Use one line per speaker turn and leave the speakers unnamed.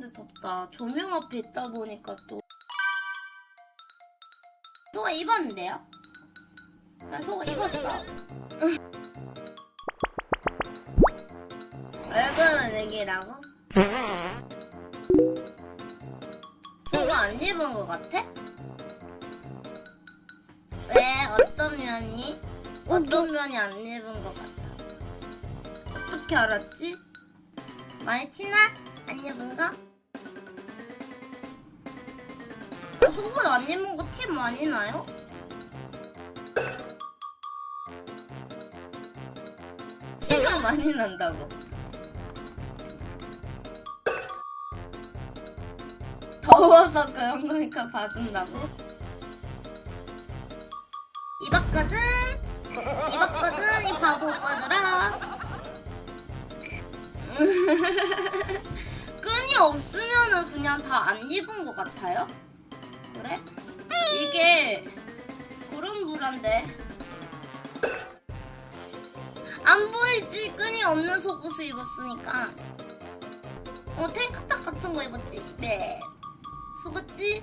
있는데 덥다. 조명 앞에 있다 보니까 또. 속옷 입었는데요? 나 속옷 입었어. 얼굴은 애기라고? 속옷 안 입은 것 같아? 왜? 어떤 면이? 어떤 면이 안 입은 것 같아? 어떻게 알았지? 많이 티나? 아, 속옷 안 입은 거 티 많이 나요? 티가 많이 난다고. 더워서 그런 거니까 봐준다고? 입었거든? 입었거든? 이 바보 오빠들아. 끈이 없으면은 그냥 다 안 입은 것 같아요? 그래? 이게 구름불한데 안 보이지? 끈이 없는 속옷을 입었으니까 어 탱크탑 같은 거 입었지? 네 속았지?